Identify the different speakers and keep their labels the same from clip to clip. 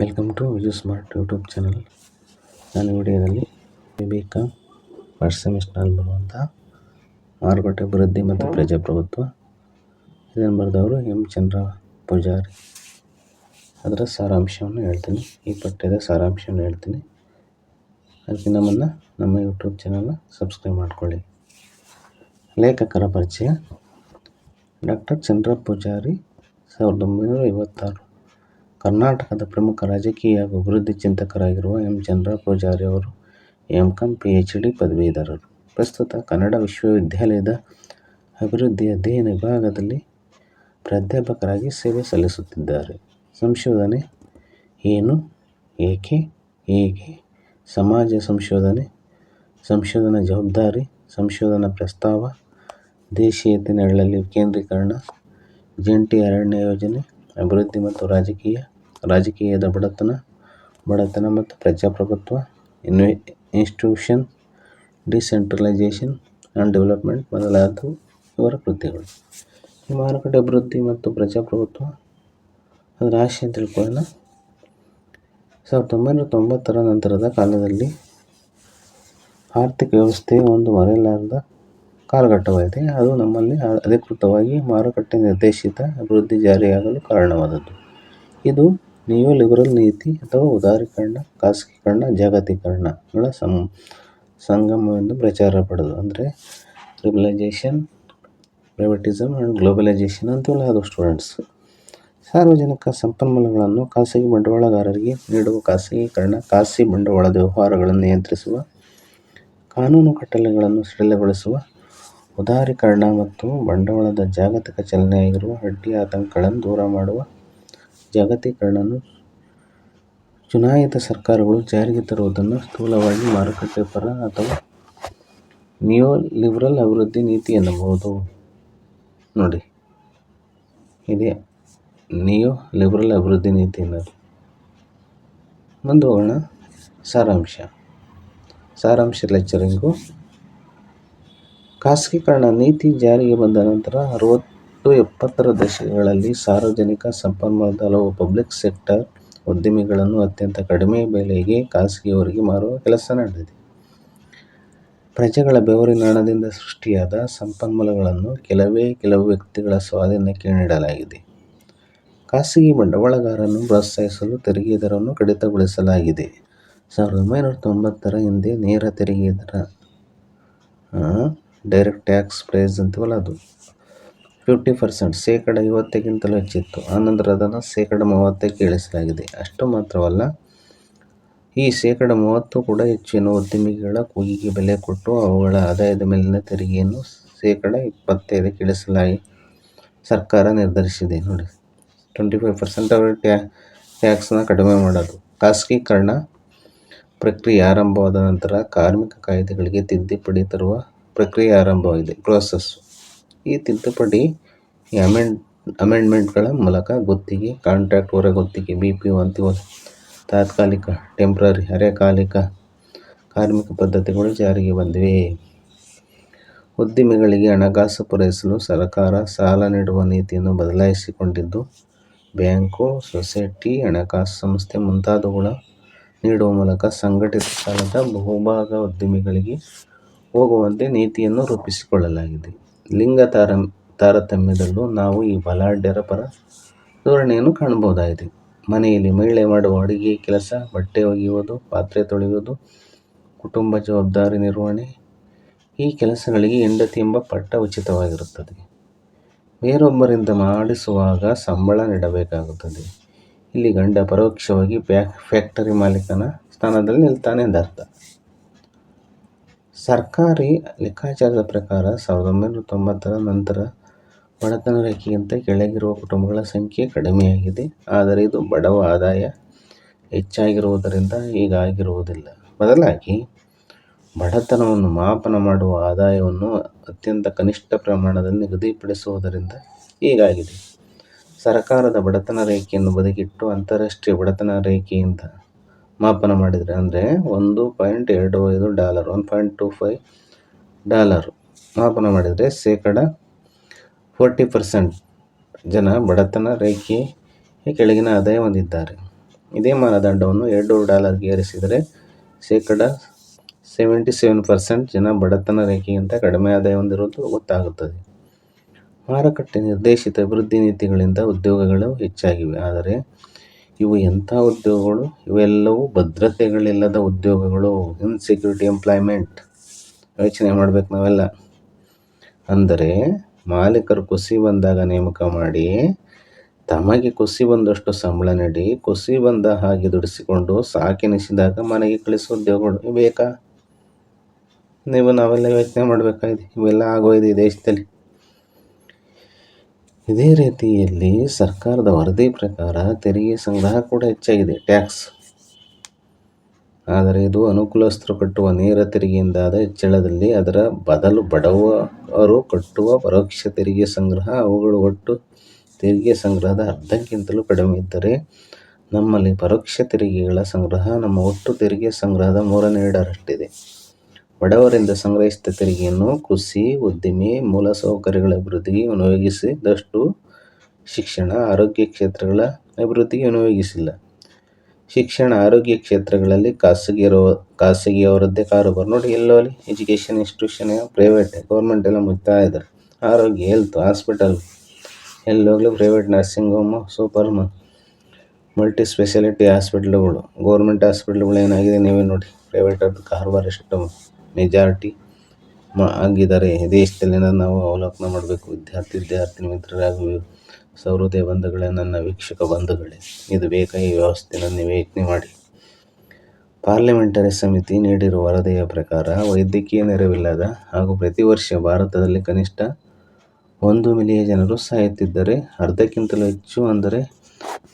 Speaker 1: Welcome to Viju smart YouTube channel ನಾನು ವಿಡಿಯೋದಲ್ಲಿ ವಿವೇಕ first ಸೆಮಿಸ್ಟರ್ನಲ್ಲಿ ಬರುವಂತಹ ಮಾರುಕಟ್ಟೆ ಅಭಿವೃದ್ಧಿ ಮತ್ತು ಪ್ರಜಾಪ್ರಭುತ್ವ. ಇದನ್ನು ಬರೆದವರು ಎಂ ಚಂದ್ರ ಪೂಜಾರಿ. ಅದರ ಸಾರಾಂಶವನ್ನು ಹೇಳ್ತೀನಿ. ಈ ಪಠ್ಯದ ಸಾರಾಂಶವನ್ನು ಹೇಳ್ತೀನಿ. ಅದಕ್ಕೆ ನಮ್ಮನ್ನು ನಮ್ಮ ಯೂಟ್ಯೂಬ್ ಚಾನಲ್ನ ಸಬ್ಸ್ಕ್ರೈಬ್ ಮಾಡಿಕೊಳ್ಳಿ. ಲೇಖಕರ ಪರಿಚಯ. ಡಾಕ್ಟರ್ ಚಂದ್ರ ಪೂಜಾರಿ, ಸಾವಿರದ ಒಂಬೈನೂರ ಐವತ್ತಾರು. ಕರ್ನಾಟಕದ ಪ್ರಮುಖ ರಾಜಕೀಯ ಹಾಗೂ ಅಭಿವೃದ್ಧಿ ಚಿಂತಕರಾಗಿರುವ ಎಂ. ಚಂದ್ರ ಪೂಜಾರಿ ಅವರು ಎಂ. ಕಾಂ, ಡಿ ಪದವೀಧರರು. ಪ್ರಸ್ತುತ ಕನ್ನಡ ವಿಶ್ವವಿದ್ಯಾಲಯದ ಅಭಿವೃದ್ಧಿ ಅಧ್ಯಯನ ವಿಭಾಗದಲ್ಲಿ ಪ್ರಾಧ್ಯಾಪಕರಾಗಿ ಸೇವೆ ಸಲ್ಲಿಸುತ್ತಿದ್ದಾರೆ. ಸಂಶೋಧನೆ ಏನು? ಏಕೆ? ಹೇಗೆ? ಸಮಾಜ ಸಂಶೋಧನೆ ಸಂಶೋಧನಾ ಜವಾಬ್ದಾರಿ ಸಂಶೋಧನಾ ಪ್ರಸ್ತಾವ ದೇಶೀಯತೆ ನೆರಳಲ್ಲಿ ವಿಕೇಂದ್ರೀಕರಣ ಜಂಟಿ ಅರಣ್ಯ ಯೋಜನೆ ಅಭಿವೃದ್ಧಿ ಮತ್ತು ರಾಜಕೀಯ ರಾಜಕೀಯದ ಬಡತನ ಬಡತನ ಮತ್ತು ಪ್ರಜಾಪ್ರಭುತ್ವ ಇನ್ವೆ ಇನ್ಸ್ಟಿಟ್ಯೂಷನ್ ಡಿಸೆಂಟ್ರಲೈಸೇಷನ್ ಆ್ಯಂಡ್ ಡೆವಲಪ್ಮೆಂಟ್ ಮೊದಲಾದವು ಇವರ ಕೃತಿಗಳು. ಈ ಮಾರುಕಟ್ಟೆ ಅಭಿವೃದ್ಧಿ ಮತ್ತು ಪ್ರಜಾಪ್ರಭುತ್ವ ಅದರ ಆಶಯ ತಿಳ್ಕೊಳ್ಳೋಣ. ಸಾವಿರದ ಒಂಬೈನೂರ ತೊಂಬತ್ತರ ನಂತರದ ಕಾಲದಲ್ಲಿ ಆರ್ಥಿಕ ವ್ಯವಸ್ಥೆ ಒಂದು ಮರೆಯಲಾರದ ಕಾಲಘಟ್ಟವಾಗಿದೆ. ಅದು ನಮ್ಮಲ್ಲಿ ಅಧಿಕೃತವಾಗಿ ಮಾರುಕಟ್ಟೆ ನಿರ್ದೇಶಿತ ಅಭಿವೃದ್ಧಿ ಜಾರಿಯಾಗಲು ಕಾರಣವಾದದ್ದು. ಇದು ನಿಯೋ ಲಿಬರಲ್ ನೀತಿ ಅಥವಾ ಉದಾರೀಕರಣ, ಖಾಸಗೀಕರಣ ಜಾಗತೀಕರಣಗಳ ಸಂ, ಸಂಗಮವೆಂದು ಪ್ರಚಾರ ಪಡೆದು, ಅಂದರೆ ಲಿಬರಲೈಜೇಷನ್ ಪ್ರೈವೇಟಿಸಮ್ ಆ್ಯಂಡ್ ಗ್ಲೋಬಲೈಜೇಷನ್ ಅಂತೆಲ್ಲ ಅದು ಸ್ಟೂಡೆಂಟ್ಸ್ ಸಾರ್ವಜನಿಕ ಸಂಪನ್ಮೂಲಗಳನ್ನು ಖಾಸಗಿ ಬಂಡವಾಳಗಾರರಿಗೆ ನೀಡುವ ಖಾಸಗೀಕರಣ, ಖಾಸಗಿ ಬಂಡವಾಳ ವ್ಯವಹಾರಗಳನ್ನು ನಿಯಂತ್ರಿಸುವ, ಕಾನೂನು ಕಟ್ಟಲೆಗಳನ್ನು ಸಡಿಲಗೊಳಿಸುವ, ಉದಾರೀಕರಣ ಮತ್ತು ಬಂಡವಾಳದ ಜಾಗತಿಕ ಚಲನೆಯಾಗಿರುವ, ಅಡ್ಡಿ ಆತಂಕಗಳನ್ನು ದೂರ ಮಾಡುವ ಜಾಗತೀಕರಣವನ್ನು ಚುನಾಯಿತ ಸರ್ಕಾರಗಳು ಜಾರಿಗೆ ತರುವುದನ್ನು ಸ್ಥೂಲವಾಗಿ ಮಾರುಕಟ್ಟೆ ಪರ ಅಥವಾ ನಿಯೋ ಲಿಬರಲ್ ಅಭಿವೃದ್ಧಿ ನೀತಿ ಎನ್ನಬಹುದು. ನೋಡಿ, ಇದೆ ನಿಯೋ ಲಿಬರಲ್ ಅಭಿವೃದ್ಧಿ ನೀತಿ ಹೋಗೋಣ. ಸಾರಾಂಶ. ಸಾರಾಂಶ ಲೆಕ್ಚರಿಂಗು ಖಾಸಗೀಕರಣ ನೀತಿ ಜಾರಿಗೆ ಬಂದ ನಂತರ ಅರವತ್ತು ಎಪ್ಪತ್ತರ ದಶಕಗಳಲ್ಲಿ ಸಾರ್ವಜನಿಕ ಸಂಪನ್ಮೂಲದ ಹಲವು ಪಬ್ಲಿಕ್ ಸೆಕ್ಟರ್ ಉದ್ದಿಮೆಗಳನ್ನು ಅತ್ಯಂತ ಕಡಿಮೆ ಬೆಲೆಗೆ ಖಾಸಗಿಯವರಿಗೆ ಮಾರುವ ಕೆಲಸ ನಡೆದಿದೆ. ಪ್ರಜೆಗಳ ಬೆವರಿನ ಹಣದಿಂದ ಸೃಷ್ಟಿಯಾದ ಸಂಪನ್ಮೂಲಗಳನ್ನು ಕೆಲವೇ ಕೆಲವು ವ್ಯಕ್ತಿಗಳ ಸ್ವಾಧೀನಕ್ಕೆ ನೀಡಲಾಗಿದೆ. ಖಾಸಗಿ ಬಂಡವಾಳಗಾರರನ್ನು ಪ್ರೋತ್ಸಾಹಿಸಲು ತೆರಿಗೆ ದರವನ್ನು ಕಡಿತಗೊಳಿಸಲಾಗಿದೆ. ಸಾವಿರದ ಒಂಬೈನೂರ ತೊಂಬತ್ತರ ಹಿಂದೆ ನೇರ ತೆರಿಗೆ ದರ ಡೈರೆಕ್ಟ್ ಟ್ಯಾಕ್ಸ್ ಪ್ರೈಸ್ ಅಂತೀವಲ್ಲ ಅದು. ಫಿಫ್ಟಿ ಪರ್ಸೆಂಟ್ ಶೇಕಡ ಐವತ್ತಕ್ಕಿಂತಲೂ ಹೆಚ್ಚಿತ್ತು. ಆನಂತರ ಅದನ್ನು ಶೇಕಡ ಮೂವತ್ತಕ್ಕೆ ಇಳಿಸಲಾಗಿದೆ. ಅಷ್ಟು ಮಾತ್ರವಲ್ಲ, ಈ ಶೇಕಡ ಮೂವತ್ತು ಕೂಡ ಹೆಚ್ಚಿನ ಉದ್ಯಮಿಗಳ ಕೂಗಿಗೆ ಬೆಲೆ ಕೊಟ್ಟು ಅವುಗಳ ಆದಾಯದ ಮೇಲಿನ ತೆರಿಗೆಯನ್ನು ಶೇಕಡ ಇಪ್ಪತ್ತೈದಕ್ಕೆ ಇಳಿಸಲಾಗಿ ಸರ್ಕಾರ ನಿರ್ಧರಿಸಿದೆ. ನೋಡಿ, ಟ್ವೆಂಟಿ ಫೈವ್ ಪರ್ಸೆಂಟ್ ಅವರ ಟ್ಯಾ, ಟ್ಯಾಕ್ಸ್ನ ಕಡಿಮೆ ಮಾಡೋದು. ಖಾಸಗೀಕರಣ ಪ್ರಕ್ರಿಯೆ ಆರಂಭವಾದ ನಂತರ ಕಾರ್ಮಿಕ ಕಾಯ್ದೆಗಳಿಗೆ ತಿದ್ದುಪಡಿ ತರುವ ಪ್ರಕ್ರಿಯೆ ಆರಂಭವಾಗಿದೆ. ಪ್ರೋಸೆಸ್ಸು ಈ ತಿದ್ದುಪಡಿ ಅಮೆಂಡ್ಮೆಂಟ್ಗಳ ಮೂಲಕ ಗುತ್ತಿಗೆ ಕಾಂಟ್ರಾಕ್ಟ್ ಹೊರ ಗುತ್ತಿಗೆ ಬಿ ಪಿ ಒ ಅಂತಿಮ ತಾತ್ಕಾಲಿಕ ಟೆಂಪ್ರರಿ ಅರೆಕಾಲಿಕ ಕಾರ್ಮಿಕ ಪದ್ಧತಿಗಳು ಜಾರಿಗೆ ಬಂದಿವೆ. ಉದ್ದಿಮೆಗಳಿಗೆ ಹಣಕಾಸು ಪೂರೈಸಲು ಸರ್ಕಾರ ಸಾಲ ನೀಡುವ ನೀತಿಯನ್ನು ಬದಲಾಯಿಸಿಕೊಂಡಿದ್ದು, ಬ್ಯಾಂಕು, ಸೊಸೈಟಿ, ಹಣಕಾಸು ಸಂಸ್ಥೆ ಮುಂತಾದವುಗಳ ನೀಡುವ ಮೂಲಕ ಸಂಘಟಿತ ಸಾಲದ ಬಹುಭಾಗ ಉದ್ದಿಮೆಗಳಿಗೆ ಹೋಗುವಂತೆ ನೀತಿಯನ್ನು ರೂಪಿಸಿಕೊಳ್ಳಲಾಗಿದೆ. ಲಿಂಗ ತಾರ ತಾರತಮ್ಯದಲ್ಲೂ ನಾವು ಈ ಬಲಾಢ್ಯರ ಪರ ಧೋರಣೆಯನ್ನು ಕಾಣಬಹುದಾಗಿದೆ. ಮನೆಯಲ್ಲಿ ಮಹಿಳೆ ಮಾಡುವ ಅಡುಗೆ, ಕೆಲಸ, ಬಟ್ಟೆ ಒಗೆಯುವುದು, ಪಾತ್ರೆ ತೊಳೆಯುವುದು, ಕುಟುಂಬ ಜವಾಬ್ದಾರಿ ನಿರ್ವಹಣೆ, ಈ ಕೆಲಸಗಳಿಗೆ ಹೆಂಡತಿ ಎಂಬ ಪಟ್ಟ ಉಚಿತವಾಗಿರುತ್ತದೆ. ಬೇರೊಬ್ಬರಿಂದ ಮಾಡಿಸುವಾಗ ಸಂಬಳ ನೀಡಬೇಕಾಗುತ್ತದೆ. ಇಲ್ಲಿ ಗಂಡ ಪರೋಕ್ಷವಾಗಿ ಫ್ಯಾಕ್ಟರಿ ಮಾಲೀಕನ ಸ್ಥಾನದಲ್ಲಿ ನಿಲ್ತಾನೆ ಎಂದರ್ಥ ಸರ್ಕಾರಿ ಲೆಕ್ಕಾಚಾರದ ಪ್ರಕಾರ ಸಾವಿರದ ಒಂಬೈನೂರ ತೊಂಬತ್ತರ ನಂತರ ಬಡತನ ರೇಖೆಗಿಂತ ಕೆಳಗಿರುವ ಕುಟುಂಬಗಳ ಸಂಖ್ಯೆ ಕಡಿಮೆಯಾಗಿದೆ. ಆದರೆ ಇದು ಬಡವ ಆದಾಯ ಹೆಚ್ಚಾಗಿರುವುದರಿಂದ ಹೀಗಾಗಿರುವುದಿಲ್ಲ. ಬದಲಾಗಿ ಬಡತನವನ್ನು ಮಾಪನ ಮಾಡುವ ಆದಾಯವನ್ನು ಅತ್ಯಂತ ಕನಿಷ್ಠ ಪ್ರಮಾಣದಲ್ಲಿ ನಿಗದಿಪಡಿಸುವುದರಿಂದ ಹೀಗಾಗಿದೆ. ಸರ್ಕಾರದ ಬಡತನ ರೇಖೆಯನ್ನು ಬದಿಗಿಟ್ಟು ಅಂತಾರಾಷ್ಟ್ರೀಯ ಬಡತನ ರೇಖೆಯಿಂದ ಮಾಪನ ಮಾಡಿದರೆ ಅಂದರೆ ಒಂದು ಪಾಯಿಂಟ್ ಎರಡು ಐದು dollar one point two five dollar ಮಾಪನ ಮಾಡಿದರೆ ಶೇಕಡ ಫೋರ್ಟಿ ಪರ್ಸೆಂಟ್ ಜನ ಬಡತನ, ರೇಖೆ, ಕೆಳಗಿನ ಆದಾಯ ಹೊಂದಿದ್ದಾರೆ. ಇದೇ ಮಾನದಂಡವನ್ನು ಎರಡು ಡಾಲರ್ಗೆ ಏರಿಸಿದರೆ ಶೇಕಡ ಸೆವೆಂಟಿ ಸೆವೆನ್ ಪರ್ಸೆಂಟ್ ಜನ ಬಡತನ, ರೇಖೆಗಿಂತ ಕಡಿಮೆ ಆದಾಯ ಹೊಂದಿರುವುದು ಗೊತ್ತಾಗುತ್ತದೆ. ಮಾರುಕಟ್ಟೆ ನಿರ್ದೇಶಿತ ಅಭಿವೃದ್ಧಿ ನೀತಿಗಳಿಂದ ಉದ್ಯೋಗಗಳು ಹೆಚ್ಚಾಗಿವೆ. ಆದರೆ ಇವು ಎಂಥ ಉದ್ಯೋಗಗಳು? ಇವೆಲ್ಲವೂ ಭದ್ರತೆಗಳಿಲ್ಲದ ಉದ್ಯೋಗಗಳು. ಇನ್ಸೆಕ್ಯೂರಿಟಿ ಎಂಪ್ಲಾಯ್ಮೆಂಟ್ ಯೋಚನೆ ಮಾಡ್ಬೇಕು ನಾವೆಲ್ಲ. ಅಂದರೆ, ಮಾಲೀಕರು ಕುಸಿ ಬಂದಾಗ ನೇಮಕ ಮಾಡಿ, ತಮಗೆ ಕುಸಿ ಬಂದಷ್ಟು ಸಂಬಳ ನೀಡಿ, ಕುಸಿ ಬಂದ ಹಾಗೆ ದುಡಿಸಿಕೊಂಡು ಸಾಕೆನಿಸಿದಾಗ ಮನೆಗೆ ಕಳಿಸೋ ಉದ್ಯೋಗಗಳು ಬೇಕಾ? ನೀವು ನಾವೆಲ್ಲ ಯೋಚನೆ ಮಾಡಬೇಕಾಗಿದೆ. ಇವೆಲ್ಲ ಆಗೋಯಿದೆ ಈ ದೇಶದಲ್ಲಿ. ಇದೇ ರೀತಿಯಲ್ಲಿ ಸರ್ಕಾರದ ವರದಿ ಪ್ರಕಾರ ತೆರಿಗೆ ಸಂಗ್ರಹ ಕೂಡ ಹೆಚ್ಚಾಗಿದೆ, ಟ್ಯಾಕ್ಸ್. ಆದರೆ ಇದು ಅನುಕೂಲಸ್ಥರು ಕಟ್ಟುವ ನೇರ ತೆರಿಗೆಯಿಂದಾದ ಹೆಚ್ಚಳದಲ್ಲಿ ಅದರ ಬದಲು ಬಡವರು ಕಟ್ಟುವ ಪರೋಕ್ಷ ತೆರಿಗೆ ಸಂಗ್ರಹ, ಅವುಗಳು ಒಟ್ಟು ತೆರಿಗೆ ಸಂಗ್ರಹದ ಅರ್ಧಕ್ಕಿಂತಲೂ ಕಡಿಮೆ ಇದ್ದರೆ ನಮ್ಮಲ್ಲಿ ಪರೋಕ್ಷ ತೆರಿಗೆಗಳ ಸಂಗ್ರಹ ನಮ್ಮ ಒಟ್ಟು ತೆರಿಗೆ ಸಂಗ್ರಹದ ಮೂರನೇ ಎರಡರಷ್ಟಿದೆ ಬಡವರಿಂದ ಸಂಗ್ರಹಿಸಿದ ತೆರಿಗೆಯನ್ನು ಕೃಷಿ, ಉದ್ದಿಮೆ ಮೂಲಸೌಕರ್ಯಗಳ ಅಭಿವೃದ್ಧಿಗೆ ವಿನಿಯೋಗಿಸಿದಷ್ಟು ಶಿಕ್ಷಣ ಆರೋಗ್ಯ ಕ್ಷೇತ್ರಗಳ ಅಭಿವೃದ್ಧಿಗೆ ವಿನಿಯೋಗಿಸಿಲ್ಲ. ಶಿಕ್ಷಣ ಆರೋಗ್ಯ ಕ್ಷೇತ್ರಗಳಲ್ಲಿ ಖಾಸಗಿರೋ ಖಾಸಗಿಯವರದ್ದೇ ಕಾರೋಬಾರ್ ನೋಡಿ, ಎಲ್ಲೋಲಿ ಎಜುಕೇಷನ್ ಇನ್ಸ್ಟಿಟ್ಯೂಷನ್ ಪ್ರೈವೇಟ್ ಗೌರ್ಮೆಂಟ್ ಎಲ್ಲ ಮುಗ್ತಾ ಇದ್ದಾರೆ. ಆರೋಗ್ಯ health hospital ಎಲ್ಲೋಗ್ಲೂ private nursing home super multi speciality ಹಾಸ್ಪಿಟ್ಲುಗಳು government ಹಾಸ್ಪಿಟ್ಲುಗಳು ಏನಾಗಿದೆ ನೀವೇ ನೋಡಿ. ಪ್ರೈವೇಟ್ ಅವ್ರದ್ದು ಕಾರೋಬಾರ್ ಎಷ್ಟು. ಮೆಜಾರಿಟಿ ಮ ಆಗಿದ್ದಾರೆ. ದೇಶದಲ್ಲಿ ನಾವು ಅವಲೋಕನ ಮಾಡಬೇಕು. ವಿದ್ಯಾರ್ಥಿ, ವಿದ್ಯಾರ್ಥಿನಿ ಮಿತ್ರರಾಗಿ ಸೌಹೃದಯ ಬಂಧುಗಳೇ, ನನ್ನ ವೀಕ್ಷಕ ಬಂಧುಗಳೇ, ಇದು ಬೇಕಾಗಿ ವ್ಯವಸ್ಥೆಯನ್ನು ಯೋಚನೆ ಮಾಡಿ. ಪಾರ್ಲಿಮೆಂಟರಿ ಸಮಿತಿ ನೀಡಿರುವ ವರದಿಯ ಪ್ರಕಾರ ವೈದ್ಯಕೀಯ ನೆರವಿಲ್ಲದ ಹಾಗೂ ಪ್ರತಿ ವರ್ಷ ಭಾರತದಲ್ಲಿ ಕನಿಷ್ಠ ಒಂದು ಮಿಲಿಯನ್ ಜನರು ಸಾಯುತ್ತಿದ್ದರೆ, ಅರ್ಧಕ್ಕಿಂತಲೂ ಹೆಚ್ಚು ಅಂದರೆ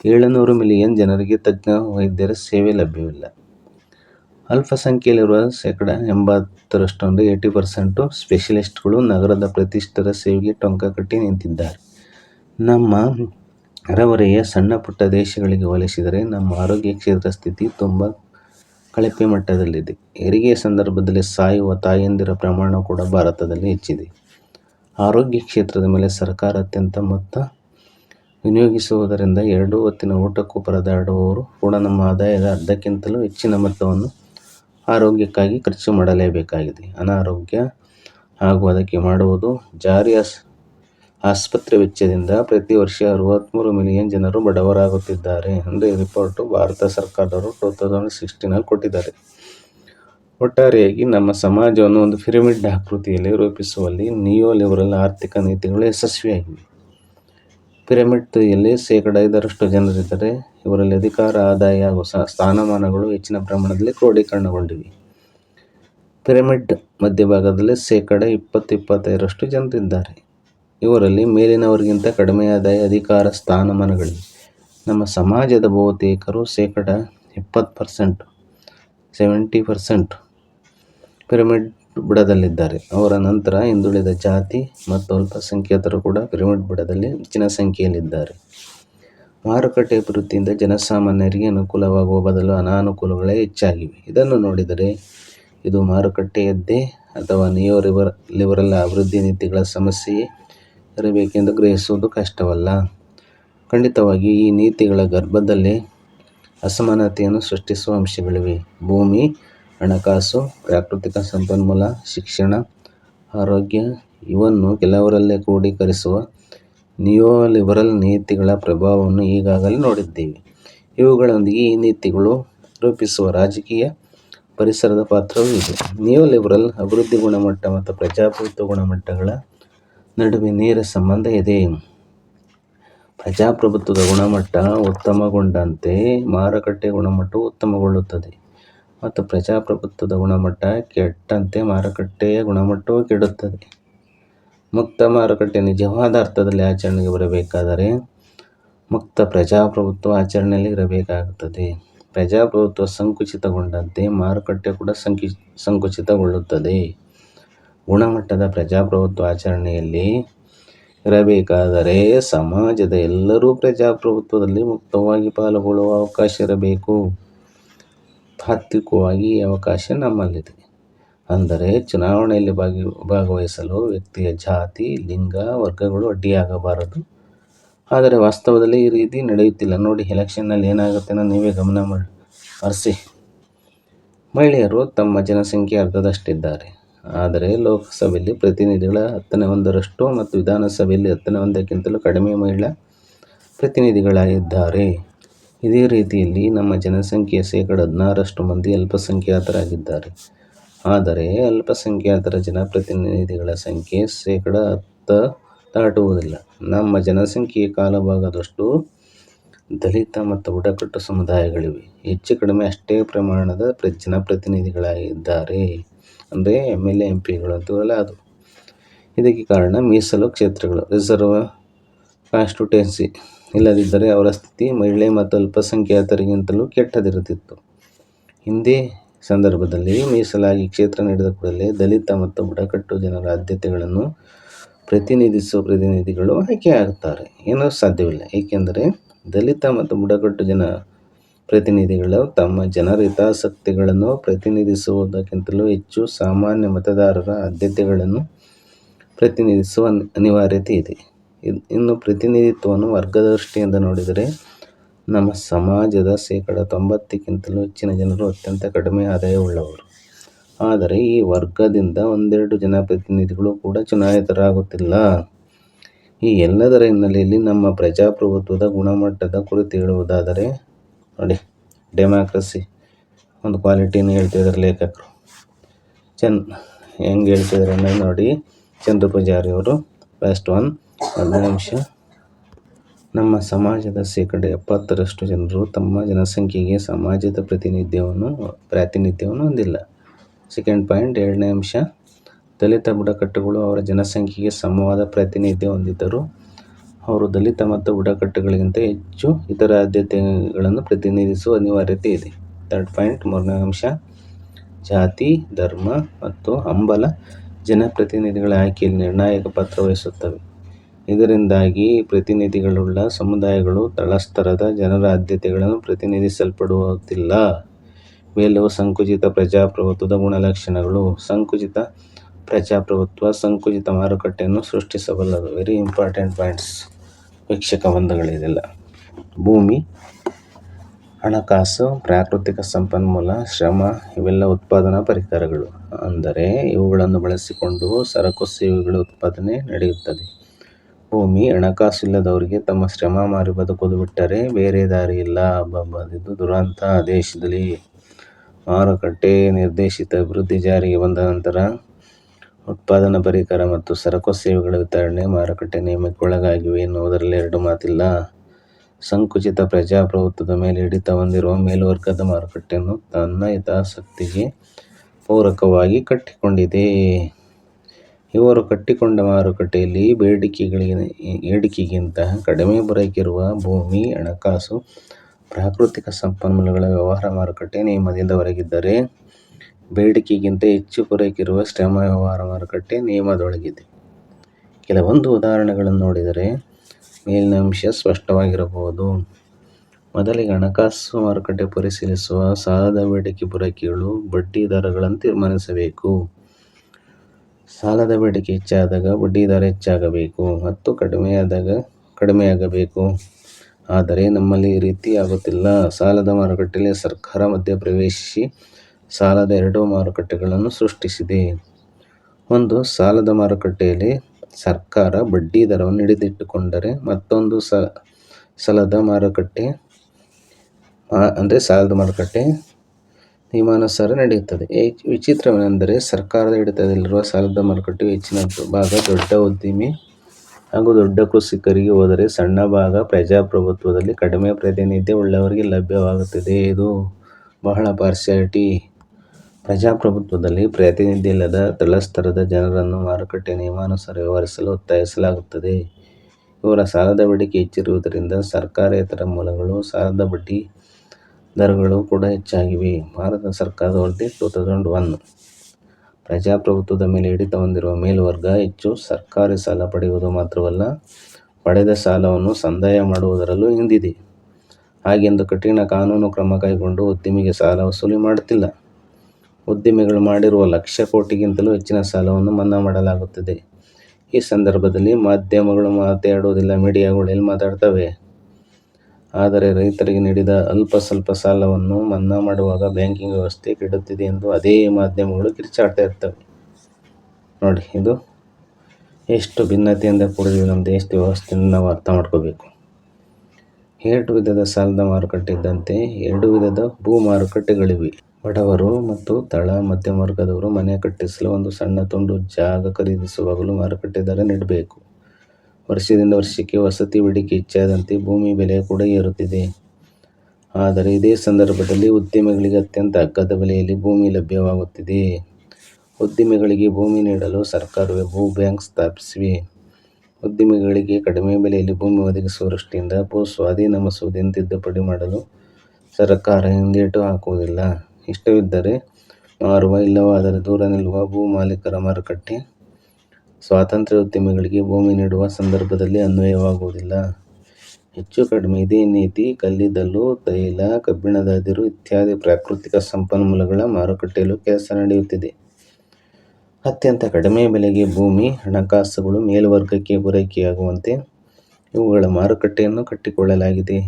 Speaker 1: ಏಳುನೂರು ಮಿಲಿಯನ್ ಜನರಿಗೆ ತಜ್ಞ ವೈದ್ಯರ ಸೇವೆ ಲಭ್ಯವಿಲ್ಲ. ಅಲ್ಪಸಂಖ್ಯೆಯಲ್ಲಿರುವ ಶೇಕಡ ಎಂಬತ್ತರಷ್ಟೊಂದು ಏಯ್ಟಿ ಪರ್ಸೆಂಟು ಸ್ಪೆಷಲಿಸ್ಟ್ಗಳು ನಗರದ ಪ್ರತಿಷ್ಠಿತ ಸೇವೆಗೆ ಟೊಂಕ ಕಟ್ಟಿ ನಿಂತಿದ್ದಾರೆ. ನಮ್ಮ ನೆರೆಹೊರೆಯ ಸಣ್ಣ ಪುಟ್ಟ ದೇಶಗಳಿಗೆ ಹೋಲಿಸಿದರೆ ನಮ್ಮ ಆರೋಗ್ಯ ಕ್ಷೇತ್ರ ಸ್ಥಿತಿ ತುಂಬ ಕಳಪೆ ಮಟ್ಟದಲ್ಲಿದೆ. ಹೆರಿಗೆಯ ಸಂದರ್ಭದಲ್ಲಿ ಸಾಯುವ ತಾಯಂದಿರ ಪ್ರಮಾಣ ಕೂಡ ಭಾರತದಲ್ಲಿ ಹೆಚ್ಚಿದೆ. ಆರೋಗ್ಯ ಕ್ಷೇತ್ರದ ಮೇಲೆ ಸರ್ಕಾರ ಅತ್ಯಂತ ಮೊತ್ತ ವಿನಿಯೋಗಿಸುವುದರಿಂದ ಎರಡು ಹೊತ್ತಿನ ಊಟಕ್ಕೂ ಪರದಾಡುವವರು ಕೂಡ ನಮ್ಮ ಆದಾಯದ ಅರ್ಧಕ್ಕಿಂತಲೂ ಹೆಚ್ಚಿನ ಮೊತ್ತವನ್ನು ಆರೋಗ್ಯಕ್ಕಾಗಿ ಖರ್ಚು ಮಾಡಲೇಬೇಕಾಗಿದೆ. ಅನಾರೋಗ್ಯ ಹಾಗೂ ಅದಕ್ಕೆ ಮಾಡುವುದು ಜಾರಿ ಆಸ್ಪತ್ರೆ ವೆಚ್ಚದಿಂದ ಪ್ರತಿ ವರ್ಷ ಅರವತ್ತ್ಮೂರು ಮಿಲಿಯನ್ ಜನರು ಬಡವರಾಗುತ್ತಿದ್ದಾರೆ ಅಂದರೆ ರಿಪೋರ್ಟು ಭಾರತ ಸರ್ಕಾರದವರು ಟೂ ತೌಸಂಡ್ ಸಿಕ್ಸ್ಟೀನಲ್ಲಿ ಕೊಟ್ಟಿದ್ದಾರೆ. ಒಟ್ಟಾರೆಯಾಗಿ ನಮ್ಮ ಸಮಾಜವನ್ನು ಒಂದು ಪಿರಮಿಡ್ ಆಕೃತಿಯಲ್ಲಿ ರೂಪಿಸುವಲ್ಲಿ ನಿಯೋ ಲಿಬರಲ್ ಆರ್ಥಿಕ ನೀತಿಗಳು ಯಶಸ್ವಿಯಾಗಿವೆ. ಪಿರಮಿಡ್ ಯಲ್ಲಿ ಶೇಕಡ ಐದರಷ್ಟು ಜನರಿದ್ದಾರೆ ಇವರಲ್ಲಿ ಅಧಿಕಾರ, ಆದಾಯ ಹಾಗೂ ಸ್ಥಾನಮಾನಗಳು ಹೆಚ್ಚಿನ ಪ್ರಮಾಣದಲ್ಲಿ ಕ್ರೋಢೀಕರಣಗೊಂಡಿವೆ ಪಿರಮಿಡ್ ಮಧ್ಯಭಾಗದಲ್ಲಿ ಶೇಕಡ ಇಪ್ಪತ್ತು ಇಪ್ಪತ್ತೈದರಷ್ಟು ಜನರಿದ್ದಾರೆ. ಇವರಲ್ಲಿ ಮೇಲಿನವರಿಗಿಂತ ಕಡಿಮೆ ಆದಾಯ ಅಧಿಕಾರ, ಸ್ಥಾನಮಾನಗಳಿವೆ. ನಮ್ಮ ಸಮಾಜದ ಬಹುತೇಕರು ಶೇಕಡ ಇಪ್ಪತ್ತು ಪರ್ಸೆಂಟ್, ಸೆವೆಂಟಿ ಪರ್ಸೆಂಟ್. ಪಿರಮಿಡ್ ಬುಡದಲ್ಲಿದ್ದಾರೆ. ಅವರ ನಂತರ ಹಿಂದುಳಿದ ಜಾತಿ ಮತ್ತು ಅಲ್ಪಸಂಖ್ಯಾತರು ಕೂಡ ಪಿರಮಿಡ್ ಬುಡದಲ್ಲಿ ಹೆಚ್ಚಿನ ಸಂಖ್ಯೆಯಲ್ಲಿದ್ದಾರೆ. ಮಾರುಕಟ್ಟೆ ಅಭಿವೃದ್ಧಿಯಿಂದ ಜನಸಾಮಾನ್ಯರಿಗೆ ಅನುಕೂಲವಾಗುವ ಬದಲು ಅನಾನುಕೂಲಗಳೇ ಹೆಚ್ಚಾಗಿವೆ. ಇದನ್ನು ನೋಡಿದರೆ ಇದು ಮಾರುಕಟ್ಟೆಯದ್ದೇ ಅಥವಾ ನಿಯೋ ರಿವರ್ ಲಿಬರಲ್ ಅಭಿವೃದ್ಧಿ ನೀತಿಗಳ ಸಮಸ್ಯೆಯೇ ಇರಬೇಕೆಂದು ಗ್ರಹಿಸುವುದು ಕಷ್ಟವಲ್ಲ. ಖಂಡಿತವಾಗಿ ಈ ನೀತಿಗಳ ಗರ್ಭದಲ್ಲೇ ಅಸಮಾನತೆಯನ್ನು ಸೃಷ್ಟಿಸುವ ಅಂಶಗಳಿವೆ. ಭೂಮಿ ಹಣಕಾಸು, ಪ್ರಾಕೃತಿಕ ಸಂಪನ್ಮೂಲ, ಶಿಕ್ಷಣ, ಆರೋಗ್ಯ, ಇವನ್ನು ಕೆಲವರಲ್ಲೇ ಕ್ರೋಢೀಕರಿಸುವ ನಿಯೋಲಿಬರಲ್ ನೀತಿಗಳ ಪ್ರಭಾವವನ್ನು ಈಗಾಗಲೇ ನೋಡಿದ್ದೇವೆ. ಇವುಗಳೊಂದಿಗೆ ಈ ನೀತಿಗಳು ರೂಪಿಸುವ ರಾಜಕೀಯ ಪರಿಸರದ ಪಾತ್ರವೂ ಇದೆ. ನಿಯೋಲಿಬರಲ್ ಅಭಿವೃದ್ಧಿ ಗುಣಮಟ್ಟ ಮತ್ತು ಪ್ರಜಾಪ್ರಭುತ್ವ ಗುಣಮಟ್ಟಗಳ ನಡುವೆ ನೇರ ಸಂಬಂಧ ಇದೆ ಪ್ರಜಾಪ್ರಭುತ್ವದ ಗುಣಮಟ್ಟ ಉತ್ತಮಗೊಂಡಂತೆ ಮಾರುಕಟ್ಟೆ ಗುಣಮಟ್ಟವು ಉತ್ತಮಗೊಳ್ಳುತ್ತದೆ. ಮತ್ತು ಪ್ರಜಾಪ್ರಭುತ್ವದ ಗುಣಮಟ್ಟ ಕೆಟ್ಟಂತೆ ಮಾರುಕಟ್ಟೆಯ ಗುಣಮಟ್ಟವೂ ಕೆಡುತ್ತದೆ. ಮುಕ್ತ ಮಾರುಕಟ್ಟೆ ನಿಜವಾದ ಅರ್ಥದಲ್ಲಿ ಆಚರಣೆಗೆ ಬರಬೇಕಾದರೆ ಮುಕ್ತ ಪ್ರಜಾಪ್ರಭುತ್ವ ಆಚರಣೆಯಲ್ಲಿ ಇರಬೇಕಾಗುತ್ತದೆ. ಪ್ರಜಾಪ್ರಭುತ್ವ ಸಂಕುಚಿತಗೊಂಡಂತೆ ಮಾರುಕಟ್ಟೆ ಕೂಡ ಸಂಕಿ, ಸಂಕುಚಿತಗೊಳ್ಳುತ್ತದೆ. ಗುಣಮಟ್ಟದ ಪ್ರಜಾಪ್ರಭುತ್ವ ಆಚರಣೆಯಲ್ಲಿ ಇರಬೇಕಾದರೆ ಸಮಾಜದ ಎಲ್ಲರೂ ಪ್ರಜಾಪ್ರಭುತ್ವದಲ್ಲಿ ಮುಕ್ತವಾಗಿ ಪಾಲ್ಗೊಳ್ಳುವ ಅವಕಾಶ ಇರಬೇಕು. ತಾತ್ವಿಕವಾಗಿ ಅವಕಾಶ ನಮ್ಮಲ್ಲಿದೆ. ಅಂದರೆ ಚುನಾವಣೆಯಲ್ಲಿ ಭಾಗಿ, ಭಾಗವಹಿಸಲು ವ್ಯಕ್ತಿಯ ಜಾತಿ, ಲಿಂಗ, ವರ್ಗಗಳು ಅಡ್ಡಿಯಾಗಬಾರದು. ಆದರೆ ವಾಸ್ತವದಲ್ಲಿ ಈ ರೀತಿ ನಡೆಯುತ್ತಿಲ್ಲ. ನೋಡಿ, ಎಲೆಕ್ಷನ್ನಲ್ಲಿ ಏನಾಗುತ್ತೆ ನೀವೇ ಗಮನ ಮಾಡಿ ಮಹಿಳೆಯರು ತಮ್ಮ ಜನಸಂಖ್ಯೆ ಅರ್ಧದಷ್ಟಿದ್ದಾರೆ. ಆದರೆ ಲೋಕಸಭೆಯಲ್ಲಿ ಪ್ರತಿನಿಧಿಗಳ ಹತ್ತನೇ ಒಂದರಷ್ಟು ಮತ್ತು ವಿಧಾನಸಭೆಯಲ್ಲಿ ಹತ್ತನೇ ಒಂದಕ್ಕಿಂತಲೂ ಕಡಿಮೆ ಮಹಿಳಾ ಪ್ರತಿನಿಧಿಗಳಾಗಿದ್ದಾರೆ. ಇದೇ ರೀತಿಯಲ್ಲಿ ನಮ್ಮ ಜನಸಂಖ್ಯೆಯ ಶೇಕಡ ಹದಿನಾರಷ್ಟು ಮಂದಿ ಅಲ್ಪಸಂಖ್ಯಾತರಾಗಿದ್ದಾರೆ. ಆದರೆ ಅಲ್ಪಸಂಖ್ಯಾತರ ಜನಪ್ರತಿನಿಧಿಗಳ ಸಂಖ್ಯೆ ಶೇಕಡ ಹತ್ತ ದಾಟುವುದಿಲ್ಲ. ನಮ್ಮ ಜನಸಂಖ್ಯೆಯ ಕಾಲಭಾಗದಷ್ಟು ದಲಿತ ಮತ್ತು ಬುಡಕಟ್ಟು ಸಮುದಾಯಗಳಿವೆ. ಹೆಚ್ಚು ಕಡಿಮೆ ಅಷ್ಟೇ ಪ್ರಮಾಣದ ಪ್ರ, ಜನಪ್ರತಿನಿಧಿಗಳಾಗಿದ್ದಾರೆ ಅಂದರೆ ಎಂ ಎಲ್ ಎ, ಎಂ ಪಿಗಳು ಅಲ್ಲ ಅದು. ಇದಕ್ಕೆ ಕಾರಣ ಮೀಸಲು ಕ್ಷೇತ್ರಗಳು, ರಿಸರ್ವ್ ಕಾನ್ಸ್ಟಿಟ್ಯೂಟೆನ್ಸಿ ಇಲ್ಲದಿದ್ದರೆ ಅವರ ಸ್ಥಿತಿ ಮಹಿಳೆ ಮತ್ತು ಅಲ್ಪಸಂಖ್ಯಾತರಿಗಿಂತಲೂ ಕೆಟ್ಟದಿರುತ್ತಿತ್ತು. ಹಿಂದೆ ಸಂದರ್ಭದಲ್ಲಿ ಮೀಸಲಾಗಿ ಕ್ಷೇತ್ರ ನೀಡಿದ ಕೂಡಲೇ ದಲಿತ ಮತ್ತು ಬುಡಕಟ್ಟು ಜನರ ಆದ್ಯತೆಗಳನ್ನು ಪ್ರತಿನಿಧಿಸುವ ಪ್ರತಿನಿಧಿಗಳು ಆಯ್ಕೆಯಾಗುತ್ತಾರೆ. ಏನೂ ಸಾಧ್ಯವಿಲ್ಲ. ಏಕೆಂದರೆ ದಲಿತ ಮತ್ತು ಬುಡಕಟ್ಟು ಜನ ಪ್ರತಿನಿಧಿಗಳು ತಮ್ಮ ಜನರ ಹಿತಾಸಕ್ತಿಗಳನ್ನು ಪ್ರತಿನಿಧಿಸುವುದಕ್ಕಿಂತಲೂ ಹೆಚ್ಚು ಸಾಮಾನ್ಯ ಮತದಾರರ ಆದ್ಯತೆಗಳನ್ನು ಪ್ರತಿನಿಧಿಸುವ ಅನಿವಾರ್ಯತೆ ಇದೆ. ಇನ್ನು ಪ್ರತಿನಿಧಿತ್ವವನ್ನು ವರ್ಗದ ದೃಷ್ಟಿಯಿಂದ ನೋಡಿದರೆ, ನಮ್ಮ ಸಮಾಜದ ಶೇಕಡ ತೊಂಬತ್ತಕ್ಕಿಂತಲೂ ಹೆಚ್ಚಿನ ಜನರು ಅತ್ಯಂತ ಕಡಿಮೆ ಆದಾಯವುಳ್ಳವರು. ಆದರೆ ಈ ವರ್ಗದಿಂದ ಒಂದೆರಡು ಜನ ಪ್ರತಿನಿಧಿಗಳು ಕೂಡ ಚುನಾಯಿತರಾಗುತ್ತಿಲ್ಲ. ಈ ಎಲ್ಲದರ ಹಿನ್ನೆಲೆಯಲ್ಲಿ ನಮ್ಮ ಪ್ರಜಾಪ್ರಭುತ್ವದ ಗುಣಮಟ್ಟದ ಕುರಿತು ಹೇಳುವುದಾದರೆ, ನೋಡಿ, ಡೆಮಾಕ್ರಸಿ. ಒಂದು ಕ್ವಾಲಿಟಿನ ಹೇಳ್ತಿದ್ದಾರೆ ಲೇಖಕರು. ಚನ್ ಹೆಂಗೆ ಹೇಳ್ತಿದ್ದಾರೆ ಅಂದರೆ ನೋಡಿ ಚಂದ್ರ ಪೂಜಾರಿ ಅವರು ಫಸ್ಟ್ ಒನ್ ನಿಮಿಷ ನಮ್ಮ ಸಮಾಜದ ಶೇಕಡ ಎಪ್ಪತ್ತರಷ್ಟು ಜನರು ತಮ್ಮ ಜನಸಂಖ್ಯೆಗೆ ಸಮಾಜದ ಪ್ರತಿನಿಧ್ಯವನ್ನು, ಪ್ರಾತಿನಿಧ್ಯವನ್ನು ಹೊಂದಿಲ್ಲ. ಸೆಕೆಂಡ್ ಪಾಯಿಂಟ್ ಎರಡನೇ ಅಂಶ, ದಲಿತ ಬುಡಕಟ್ಟುಗಳು ಅವರ ಜನಸಂಖ್ಯೆಗೆ ಸಮವಾದ ಪ್ರಾತಿನಿಧ್ಯ ಹೊಂದಿದ್ದರು, ಅವರು ದಲಿತ ಮತ್ತು ಬುಡಕಟ್ಟುಗಳಿಗಿಂತ ಹೆಚ್ಚು ಇತರ ಆದ್ಯತೆಗಳನ್ನು ಪ್ರತಿನಿಧಿಸುವ ಅನಿವಾರ್ಯತೆ ಇದೆ. ಥರ್ಡ್ ಪಾಯಿಂಟ್ ಮೂರನೇ ಅಂಶ, ಜಾತಿ, ಧರ್ಮ ಮತ್ತು ಹಂಬಲ, ಜನಪ್ರತಿನಿಧಿಗಳ ಆಯ್ಕೆಯಲ್ಲಿ ನಿರ್ಣಾಯಕ ಪಾತ್ರ ವಹಿಸುತ್ತವೆ. ಇದರಿಂದಾಗಿ ಪ್ರತಿನಿಧಿಗಳುಳ್ಳ ಸಮುದಾಯಗಳು ತಳಸ್ತರದ ಜನರ ಆದ್ಯತೆಗಳನ್ನು ಪ್ರತಿನಿಧಿಸಲ್ಪಡುವುದಿಲ್ಲ. ಇವೆಲ್ಲವೂ ಸಂಕುಚಿತ ಪ್ರಜಾಪ್ರಭುತ್ವದ ಗುಣಲಕ್ಷಣಗಳು ಸಂಕುಚಿತ ಪ್ರಜಾಪ್ರಭುತ್ವ, ಸಂಕುಚಿತ ಮಾರುಕಟ್ಟೆಯನ್ನು ಸೃಷ್ಟಿಸಬಲ್ಲದು ವೆರಿ ಇಂಪಾರ್ಟೆಂಟ್ ಪಾಯಿಂಟ್ಸ್ ವೀಕ್ಷಕ ಬಂಧಗಳಿದೆಲ್ಲ. ಭೂಮಿ, ಹಣಕಾಸು, ಪ್ರಾಕೃತಿಕ ಸಂಪನ್ಮೂಲ, ಶ್ರಮ ಇವೆಲ್ಲ ಉತ್ಪಾದನಾ ಪರಿಕರಗಳು. ಅಂದರೆ ಇವುಗಳನ್ನು ಬಳಸಿಕೊಂಡು ಸರಕು ಸೇವೆಗಳ ಉತ್ಪಾದನೆ ನಡೆಯುತ್ತದೆ. ಭೂಮಿ ಹಣಕಾಸು ಇಲ್ಲದವರಿಗೆ ತಮ್ಮ ಶ್ರಮ ಮಾರಿ ಬದುಕೋದು ಬಿಟ್ಟರೆ ಬೇರೆ ದಾರಿ ಇಲ್ಲ. ಬಂದಿದ್ದು ದುರಂತ ದೇಶದಲ್ಲಿ ಮಾರುಕಟ್ಟೆ, ನಿರ್ದೇಶಿತ ಅಭಿವೃದ್ಧಿ ಜಾರಿಗೆ ಬಂದ ನಂತರ ಉತ್ಪಾದನಾ ಪರಿಕರ ಮತ್ತು ಸರಕು ಸೇವೆಗಳ ವಿತರಣೆ, ಮಾರುಕಟ್ಟೆ ನಿಯಮಕ್ಕೆ ಒಳಗಾಗಿವೆ ಎನ್ನುವುದರಲ್ಲಿ ಎರಡು ಮಾತಿಲ್ಲ. ಸಂಕುಚಿತ ಪ್ರಜಾಪ್ರಭುತ್ವದ ಮೇಲೆ ಹಿಡಿತ ಹೊಂದಿರುವ ಮೇಲ್ವರ್ಗದ ಮಾರುಕಟ್ಟೆಯನ್ನು ತನ್ನ ಹಿತಾಸಕ್ತಿಗೆ ಪೂರಕವಾಗಿ ಕಟ್ಟಿಕೊಂಡಿದೆ. ಇವರು ಕಟ್ಟಿಕೊಂಡ ಮಾರುಕಟ್ಟೆಯಲ್ಲಿ ಬೇಡಿಕೆಗಳಿಗೆ ಬೇಡಿಕೆಗಿಂತ ಕಡಿಮೆ ಬರಕಿರುವ ಭೂಮಿ, ಹಣಕಾಸು, ಪ್ರಾಕೃತಿಕ ಸಂಪನ್ಮೂಲಗಳ ವ್ಯವಹಾರ ಮಾರುಕಟ್ಟೆ ನಿಯಮದಿಂದ ಹೊರಗಿದ್ದರೆ ಬೇಡಿಕೆಗಿಂತ ಹೆಚ್ಚು ಪೂರೈಕೆಯಿರುವ ಶ್ರಮ ವ್ಯವಹಾರ ಮಾರುಕಟ್ಟೆ ನಿಯಮದೊಳಗಿದೆ. ಕೆಲವೊಂದು ಉದಾಹರಣೆಗಳನ್ನು ನೋಡಿದರೆ, ಮೇಲಿನ ಅಂಶ ಸ್ಪಷ್ಟವಾಗಿರಬಹುದು. ಮೊದಲಿಗೆ ಹಣಕಾಸು ಮಾರುಕಟ್ಟೆ ಪರಿಶೀಲಿಸುವ ಸಾಲದ ಬೇಡಿಕೆ ಪೂರೈಕೆಗಳು ಬಡ್ಡಿ ದರಗಳನ್ನು ತೀರ್ಮಾನಿಸಬೇಕು. ಸಾಲದ ಬೇಡಿಕೆ ಹೆಚ್ಚಾದಾಗ ಬಡ್ಡಿ ದರ ಹೆಚ್ಚಾಗಬೇಕು ಮತ್ತು ಕಡಿಮೆಯಾದಾಗ ಕಡಿಮೆಯಾಗಬೇಕು. ಆದರೆ ನಮ್ಮಲ್ಲಿ ಈ ರೀತಿ ಆಗುತ್ತಿಲ್ಲ. ಸಾಲದ ಮಾರುಕಟ್ಟೆಯಲ್ಲಿ ಸರ್ಕಾರ ಮಧ್ಯಪ್ರವೇಶಿಸಿ ಸಾಲದ ಎರಡು ಮಾರುಕಟ್ಟೆಗಳನ್ನು ಸೃಷ್ಟಿಸಿದೆ. ಒಂದು, ಸಾಲದ ಮಾರುಕಟ್ಟೆಯಲ್ಲಿ ಸರ್ಕಾರ ಬಡ್ಡಿ ದರವನ್ನು ಹಿಡಿದಿಟ್ಟುಕೊಂಡರೆ ಮತ್ತೊಂದು ಸ, ಸಾಲದ ಮಾರುಕಟ್ಟೆ ಅಂದರೆ ಸಾಲದ ಮಾರುಕಟ್ಟೆ ನಿಯಮಾನುಸಾರ ನಡೆಯುತ್ತದೆ. ವಿಚಿತ್ರವೆಂದರೆ ಸರ್ಕಾರದ ಹಿಡಿತದಲ್ಲಿರುವ ಸಾಲದ ಮಾರುಕಟ್ಟೆಯು ಹೆಚ್ಚಿನ ಭಾಗ ದೊಡ್ಡ ಉದ್ದಿಮೆ ಹಾಗೂ ದೊಡ್ಡ ಕೃಷಿಕರಿಗೆ ಹೋದರೆ ಸಣ್ಣ ಭಾಗ ಪ್ರಜಾಪ್ರಭುತ್ವದಲ್ಲಿ ಕಡಿಮೆ ಪ್ರಾತಿನಿಧ್ಯ ಉಳ್ಳವರಿಗೆ ಲಭ್ಯವಾಗುತ್ತಿದೆ. ಇದು ಬಹಳ ಪಾರ್ಶಿಯಾಲಿಟಿ. ಪ್ರಜಾಪ್ರಭುತ್ವದಲ್ಲಿ ಪ್ರಾತಿನಿಧ್ಯ ಇಲ್ಲದ ತಳಸ್ತರದ ಜನರನ್ನು ಮಾರುಕಟ್ಟೆ ನಿಯಮಾನುಸಾರ ವ್ಯವಹರಿಸಲು ಒತ್ತಾಯಿಸಲಾಗುತ್ತದೆ. ಇವರ ಸಾಲದ ಬೇಡಿಕೆ ಹೆಚ್ಚಿರುವುದರಿಂದ ಸರ್ಕಾರೇತರ ಮೂಲಗಳು ಸಾಲದ ಬಡ್ಡಿ ದರಗಳು ಕೂಡ ಹೆಚ್ಚಾಗಿವೆ. ಭಾರತ ಸರ್ಕಾರದ ವರದಿ ಟೂ ತೌಸಂಡ್ ಒನ್. ಪ್ರಜಾಪ್ರಭುತ್ವದ ಮೇಲೆ ಹಿಡಿತ ಹೊಂದಿರುವ ಮೇಲ್ವರ್ಗ ಹೆಚ್ಚು ಸರ್ಕಾರಿ ಸಾಲ ಪಡೆಯುವುದು ಮಾತ್ರವಲ್ಲ, ಪಡೆದ ಸಾಲವನ್ನು ಸಂದಾಯ ಮಾಡುವುದರಲ್ಲೂ ಹಿಂದಿದೆ. ಹಾಗೆಂದು ಕಠಿಣ ಕಾನೂನು ಕ್ರಮ ಕೈಗೊಂಡು ಉದ್ದಿಮೆಗೆ ಸಾಲ ವಸೂಲಿ ಮಾಡುತ್ತಿಲ್ಲ. ಉದ್ದಿಮೆಗಳು ಮಾಡಿರುವ ಲಕ್ಷ ಕೋಟಿಗಿಂತಲೂ ಹೆಚ್ಚಿನ ಸಾಲವನ್ನು ಮನ್ನಾ ಮಾಡಲಾಗುತ್ತಿದೆ. ಈ ಸಂದರ್ಭದಲ್ಲಿ ಮಾಧ್ಯಮಗಳು ಮಾತಾಡುವುದಿಲ್ಲ, ಮೀಡಿಯಾಗಳು ಎಲ್ಲಿ ಮಾತಾಡ್ತವೆ? ಆದರೆ ರೈತರಿಗೆ ನೀಡಿದ ಅಲ್ಪ ಸ್ವಲ್ಪ ಸಾಲವನ್ನು ಮನ್ನಾ ಮಾಡುವಾಗ ಬ್ಯಾಂಕಿಂಗ್ ವ್ಯವಸ್ಥೆ ಕೆಡುತ್ತಿದೆ ಎಂದು ಅದೇ ಮಾಧ್ಯಮಗಳು ಕಿರಿಚಾಡ್ತಾ ಇರ್ತವೆ. ನೋಡಿ, ಇದು ಎಷ್ಟು ಭಿನ್ನತೆಯಿಂದ ಕೂಡಿದೆ ನಮ್ಮ ದೇಶದ ವ್ಯವಸ್ಥೆಯನ್ನು ನಾವು ಅರ್ಥ ಮಾಡ್ಕೋಬೇಕು. ಎರಡು ವಿಧದ ಸಾಲದ ಮಾರುಕಟ್ಟೆ ಇದ್ದಂತೆ ಎರಡು ವಿಧದ ಭೂ ಮಾರುಕಟ್ಟೆಗಳಿವೆ. ಬಡವರು ಮತ್ತು ತಳ ಮಧ್ಯಮ ವರ್ಗದವರು ಮನೆ ಕಟ್ಟಿಸಲು ಒಂದು ಸಣ್ಣ ತುಂಡು ಜಾಗ ಖರೀದಿಸುವಾಗಲೂ ಮಾರುಕಟ್ಟೆ ದರ ನೀಡಬೇಕು. ವರ್ಷದಿಂದ ವರ್ಷಕ್ಕೆ ವಸತಿ ಬೇಡಿಕೆ ಹೆಚ್ಚಾದಂತೆ ಭೂಮಿ ಬೆಲೆ ಕೂಡ ಏರುತ್ತಿದೆ. ಆದರೆ ಇದೇ ಸಂದರ್ಭದಲ್ಲಿ ಉದ್ಯಮಿಗಳಿಗೆ ಅತ್ಯಂತ ಅಗ್ಗದ ಬೆಲೆಯಲ್ಲಿ ಭೂಮಿ ಲಭ್ಯವಾಗುತ್ತಿದೆ. ಉದ್ಯಮಿಗಳಿಗೆ ಭೂಮಿ ನೀಡಲು ಸರ್ಕಾರವೇ ಭೂ ಬ್ಯಾಂಕ್ ಸ್ಥಾಪಿಸಿವೆ. ಉದ್ಯಮಿಗಳಿಗೆ ಕಡಿಮೆ ಬೆಲೆಯಲ್ಲಿ ಭೂಮಿ ಒದಗಿಸುವ ದೃಷ್ಟಿಯಿಂದ ಭೂ ಸ್ವಾಧೀನ ಮಸೂದೆಯನ್ನು ತಿದ್ದುಪಡಿ ಮಾಡಲು ಸರ್ಕಾರ ಹಿಂದೇಟು ಹಾಕುವುದಿಲ್ಲ. ಇಷ್ಟವಿದ್ದರೆ ಮಾರುವ ಇಲ್ಲವಾದರೆ ದೂರ ನಿಲ್ಲುವ ಭೂ ಮಾಲೀಕರ ಮಾರುಕಟ್ಟೆ ಸ್ವಾತಂತ್ರ್ಯ ಉದ್ಯಮಿಗಳಿಗೆ ಭೂಮಿ ನೀಡುವ ಸಂದರ್ಭದಲ್ಲಿ ಅನ್ವಯವಾಗುವುದಿಲ್ಲ. ಹೆಚ್ಚು ಕಡಿಮೆ ಇದೇ ನೀತಿ, ಕಲ್ಲಿದ್ದಲು, ತೈಲ, ಕಬ್ಬಿಣದ ಅದಿರು ಇತ್ಯಾದಿ ಪ್ರಾಕೃತಿಕ ಸಂಪನ್ಮೂಲಗಳ ಮಾರುಕಟ್ಟೆಯಲ್ಲೂ ಕೆಲಸ ನಡೆಯುತ್ತಿದೆ. ಅತ್ಯಂತ ಕಡಿಮೆ ಬೆಲೆಗೆ ಭೂಮಿ, ಹಣಕಾಸುಗಳು, ಮೇಲ್ವರ್ಗಕ್ಕೆ ಪೂರೈಕೆಯಾಗುವಂತೆ ಇವುಗಳ ಮಾರುಕಟ್ಟೆಯನ್ನು ಕಟ್ಟಿಕೊಳ್ಳಲಾಗಿದೆ.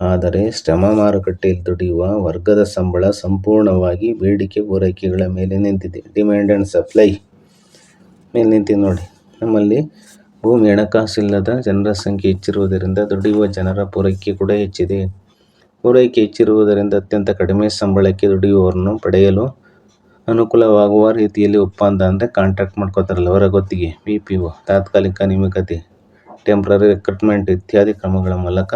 Speaker 1: ಆದರೆ ಶ್ರಮ ಮಾರುಕಟ್ಟೆಯಲ್ಲಿ ದುಡಿಯುವ ವರ್ಗದ ಸಂಬಳ ಸಂಪೂರ್ಣವಾಗಿ ಬೇಡಿಕೆ ಪೂರೈಕೆಗಳ ಮೇಲೆ ನಿಂತಿದೆ. ಡಿಮ್ಯಾಂಡ್ ಆ್ಯಂಡ್ ಸಪ್ಲೈ ಮೇಲೆ ನಿಂತಿದೆ ನೋಡಿ. ನಮ್ಮಲ್ಲಿ ಭೂಮಿ ಹಣಕಾಸಿಲ್ಲದ ಜನರ ಸಂಖ್ಯೆ ಹೆಚ್ಚಿರುವುದರಿಂದ ದುಡಿಯುವ ಜನರ ಪೂರೈಕೆ ಕೂಡ ಹೆಚ್ಚಿದೆ. ಪೂರೈಕೆ ಹೆಚ್ಚಿರುವುದರಿಂದ ಅತ್ಯಂತ ಕಡಿಮೆ ಸಂಬಳಕ್ಕೆ ದುಡಿಯುವವರನ್ನು ಪಡೆಯಲು ಅನುಕೂಲವಾಗುವ ರೀತಿಯಲ್ಲಿ ಒಪ್ಪಂದ ಅಂದರೆ ಕಾಂಟ್ರಾಕ್ಟ್ ಮಾಡ್ಕೋತಾರಲ್ಲ ಅವರ ಗೊತ್ತಿಗೆ ಬಿ ಪಿ ಒ ತಾತ್ಕಾಲಿಕ ನೇಮಕಾತಿ ಟೆಂಪ್ರರಿ ರಿಕ್ರೂಟ್ಮೆಂಟ್ ಇತ್ಯಾದಿ ಕ್ರಮಗಳ ಮೂಲಕ.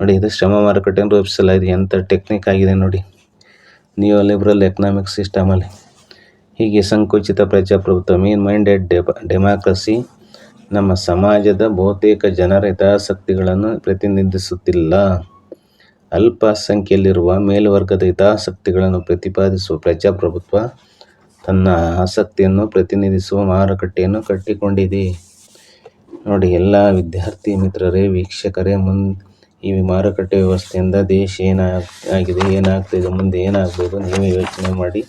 Speaker 1: ನೋಡಿ, ಇದು ಶ್ರಮ ಮಾರುಕಟ್ಟೆಯನ್ನು ರೂಪಿಸಲಾಗಿದೆ. ಎಂಥ ಟೆಕ್ನಿಕ್ ಆಗಿದೆ ನೋಡಿ. ನಿಯೋ ಲಿಬ್ರಲ್ ಎಕನಾಮಿಕ್ ಸಿಸ್ಟಮಲ್ಲಿ ಹೀಗೆ ಸಂಕುಚಿತ ಪ್ರಜಾಪ್ರಭುತ್ವ ಮೀನ್ ಮೈಂಡೆಡ್ ಡೆಮಾಕ್ರಸಿ ನಮ್ಮ ಸಮಾಜದ ಬಹುತೇಕ ಜನರ ಹಿತಾಸಕ್ತಿಗಳನ್ನು ಪ್ರತಿನಿಧಿಸುತ್ತಿಲ್ಲ. ಅಲ್ಪ ಸಂಖ್ಯೆಯಲ್ಲಿರುವ ಮೇಲ್ವರ್ಗದ ಹಿತಾಸಕ್ತಿಗಳನ್ನು ಪ್ರತಿಪಾದಿಸುವ ಪ್ರಜಾಪ್ರಭುತ್ವ ತನ್ನ ಆಸಕ್ತಿಯನ್ನು ಪ್ರತಿನಿಧಿಸುವ ಮಾರುಕಟ್ಟೆಯನ್ನು ಕಟ್ಟಿಕೊಂಡಿದೆ. ನೋಡಿ, ಎಲ್ಲ ವಿದ್ಯಾರ್ಥಿ ಮಿತ್ರರೇ, ವೀಕ್ಷಕರೇ ಮುಂದೆ ಈ ಮಾರುಕಟ್ಟೆ ವ್ಯವಸ್ಥೆಯಿಂದ ದೇಶ ಏನಾಗ, ಆಗಿದೆ, ಏನಾಗ್ತಿದೆ, ಮುಂದೆ ಏನಾಗ್ಬೋದು ನೀವೇ ಯೋಚನೆ ಮಾಡಿ.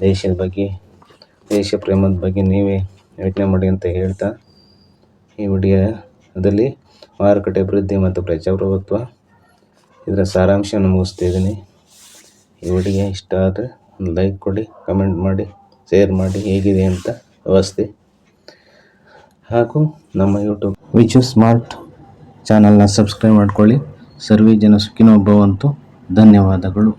Speaker 1: ದೇಶದ ಬಗ್ಗೆ, ದೇಶ ಪ್ರೇಮದ ಬಗ್ಗೆ ನೀವೇ ಯೋಚನೆ ಮಾಡಿ ಅಂತ ಹೇಳ್ತಾ ಈ ವಿಡಿಯೋದಲ್ಲಿ ಮಾರುಕಟ್ಟೆ ಅಭಿವೃದ್ಧಿ ಮತ್ತು ಪ್ರಜಾಪ್ರಭುತ್ವ ಇದರ ಸಾರಾಂಶವನ್ನು ಮುಗಿಸ್ತಿದ್ದೀನಿ ಈ ವಿಡಿಯೋ ಇಷ್ಟ ಆದರೆ ಒಂದು ಲೈಕ್ ಕೊಡಿ, ಕಮೆಂಟ್ ಮಾಡಿ, ಶೇರ್ ಮಾಡಿ, ಹೇಗಿದೆ ಅಂತ ವ್ಯವಸ್ಥೆ. ಹಾಗೂ ನಮ್ಮ ಯೂಟ್ಯೂಬ್ ವಿಚು ಸ್ಮಾರ್ಟ್ ಚಾನಲ್ನ ಸಬ್ಸ್ಕ್ರೈಬ್ ಮಾಡ್ಕೊಳ್ಳಿ. ಸರ್ವೇ ಜನ ಸುಖಿನೋ ಭವಂತು. ಧನ್ಯವಾದಗಳು.